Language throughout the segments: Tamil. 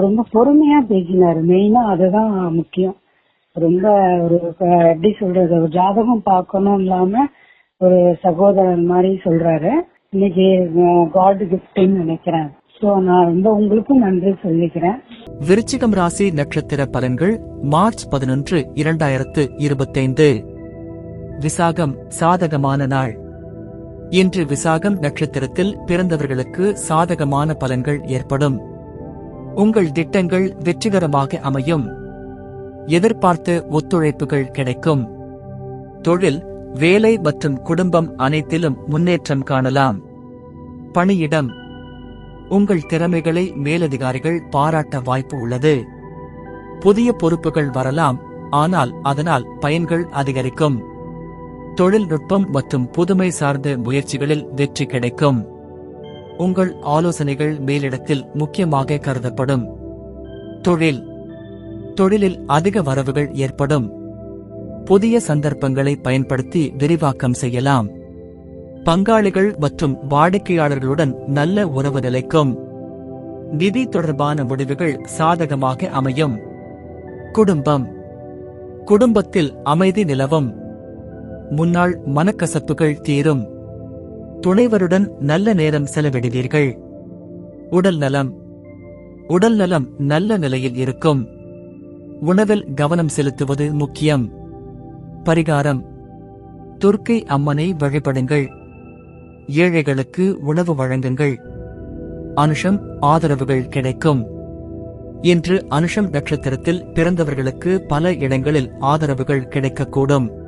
ரொம்ப பொறுமையா பேசினாரு. மெயினா அதுதான் முக்கியம். ரொம்ப ஒரு எப்படி சொல்றது ஒரு ஜாதகம் பார்க்கணும் இல்லாம ஒரு சகோதரன் மாதிரி சொல்றாரு. இன்னைக்கு காட் கிஃப்ட்னு நினைக்கிறேன். சோ நான் ரொம்ப உங்களுக்கும் நன்றி சொல்லிக்கிறேன். விருச்சிகம் ராசி நட்சத்திர பலன்கள் மார்ச் பதினொன்று இரண்டாயிரத்து இருபத்தைந்து. விசாகம் சாதகமான நாள். இன்று விசாகம் நட்சத்திரத்தில் பிறந்தவர்களுக்கு சாதகமான பலன்கள் ஏற்படும். உங்கள் திட்டங்கள் வெற்றிகரமாக அமையும். எதிர்பார்த்த ஒத்துழைப்புகள் கிடைக்கும். தொழில் வேலை மற்றும் குடும்பம் அனைத்திலும் முன்னேற்றம் காணலாம். பணியிடம். உங்கள் திறமைகளை மேலதிகாரிகள் பாராட்ட வாய்ப்பு உள்ளது. புதிய பொறுப்புகள் வரலாம் ஆனால் அதனால் பயன்கள் அதிகரிக்கும். தொழில்நுட்பம் மற்றும் புதுமை சார்ந்த முயற்சிகளில் வெற்றி கிடைக்கும். உங்கள் ஆலோசனைகள் மேலிடத்தில் முக்கியமாக கருதப்படும். தொழில். தொழிலில் அதிக வரவுகள் ஏற்படும். புதிய சந்தர்ப்பங்களை பயன்படுத்தி விரிவாக்கம் செய்யலாம். பங்காளிகள் மற்றும் வாடிக்கையாளர்களுடன் நல்ல உறவு நிலைக்கும். நிதி தொடர்பான முடிவுகள் சாதகமாக அமையும். குடும்பம். குடும்பத்தில் அமைதி நிலவும். முன்னாள் மனக்கசப்புகள் தீரும். துணைவருடன் நல்ல நேரம் செலவிடுவீர்கள். உடல் நலம். உடல் நலம் நல்ல நிலையில் இருக்கும். உணவில் கவனம் செலுத்துவது முக்கியம். பரிகாரம். துர்க்கை அம்மனை வழிபடுங்கள். ஏழைகளுக்கு உணவு வழங்குங்கள். அனுஷம் ஆதரவுகள் கிடைக்கும். இன்று அனுஷம் நட்சத்திரத்தில் பிறந்தவர்களுக்கு பல இடங்களில் ஆதரவுகள் கிடைக்கக்கூடும்.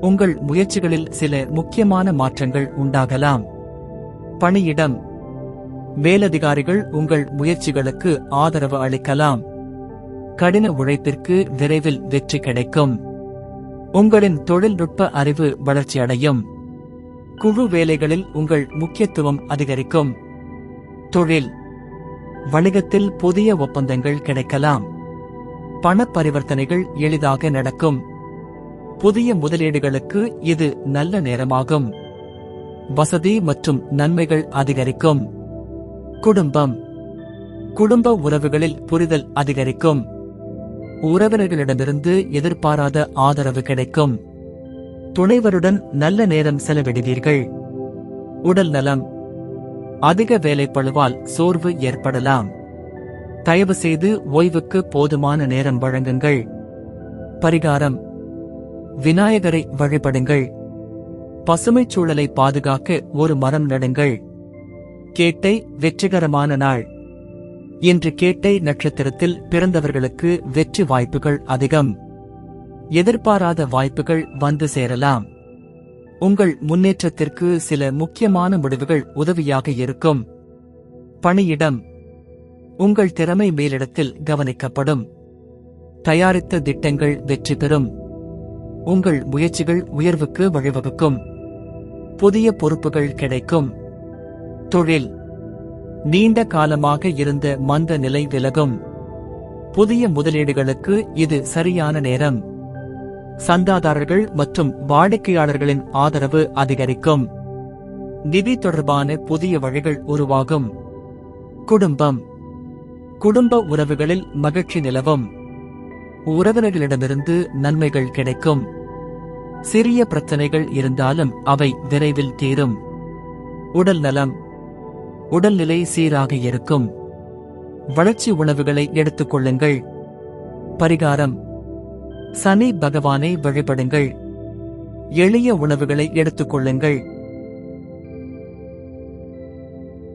உங்கள் முயற்சிகளில் சில முக்கியமான மாற்றங்கள் உண்டாகலாம். பணியிடம். மேலதிகாரிகள் உங்கள் முயற்சிகளுக்கு ஆதரவு அளிக்கலாம். கடின உழைப்பிற்கு விரைவில் வெற்றி கிடைக்கும். உங்களின் தொழில்நுட்ப அறிவு வளர்ச்சியடையும். குழு வேலைகளில் உங்கள் முக்கியத்துவம் அதிகரிக்கும். தொழில். வணிகத்தில் புதிய ஒப்பந்தங்கள் கிடைக்கலாம். பண பரிவர்த்தனைகள் எளிதாக நடக்கும். புதிய முதலீடுகளுக்கு இது நல்ல நேரமாகும். வசதி மற்றும் நன்மைகள் அதிகரிக்கும். குடும்பம். குடும்ப உறவுகளில் புரிதல் அதிகரிக்கும். உறவினர்களிடமிருந்து எதிர்பாராத ஆதரவு கிடைக்கும். துணைவருடன் நல்ல நேரம் செலவிடுவீர்கள். உடல் நலம். அதிக வேலைப்பளுவால் சோர்வு ஏற்படலாம். தயவு செய்து ஓய்வுக்கு போதுமான நேரம் வழங்குங்கள். பரிகாரம். விநாயகரை வழிபடுங்கள். பசுமைச் சூழலை பாதுகாக்க ஒரு மரம் நடுங்கள். கேட்டை வெற்றிகரமான நாள். இன்று கேட்டை நட்சத்திரத்தில் பிறந்தவர்களுக்கு வெற்றி வாய்ப்புகள் அதிகம். எதிர்பாராத வாய்ப்புகள் வந்து சேரலாம். உங்கள் முன்னேற்றத்திற்கு சில முக்கியமான முடிவுகள் உதவியாக இருக்கும். பணியிடம். உங்கள் திறமை மேலிடத்தில் கவனிக்கப்படும். தயாரித்த திட்டங்கள் வெற்றி பெறும். உங்கள் முயற்சிகள் உயர்வுக்கு வழிவகுக்கும். புதிய பொறுப்புகள் கிடைக்கும். தொழில். நீண்ட காலமாக இருந்த மந்த நிலை விலகும். புதிய முதலீடுகளுக்கு இது சரியான நேரம். சந்தாதாரர்கள் மற்றும் வாடிக்கையாளர்களின் ஆதரவு அதிகரிக்கும். நிதி தொடர்பான புதிய வழிகள் உருவாகும். குடும்பம். குடும்ப உறவுகளில் மகிழ்ச்சி நிலவும். உறவினர்களிடமிருந்து நன்மைகள் கிடைக்கும். சிறிய பிரச்சனைகள் இருந்தாலும் அவை விரைவில் தீரும். உடல் நலம். உடல்நிலை சீராக இருக்கும். வளர்ச்சி உணவுகளை எடுத்துக் கொள்ளுங்கள். பரிகாரம். சனி பகவானை வழிபடுங்கள். எளிய உணவுகளை எடுத்துக் கொள்ளுங்கள்.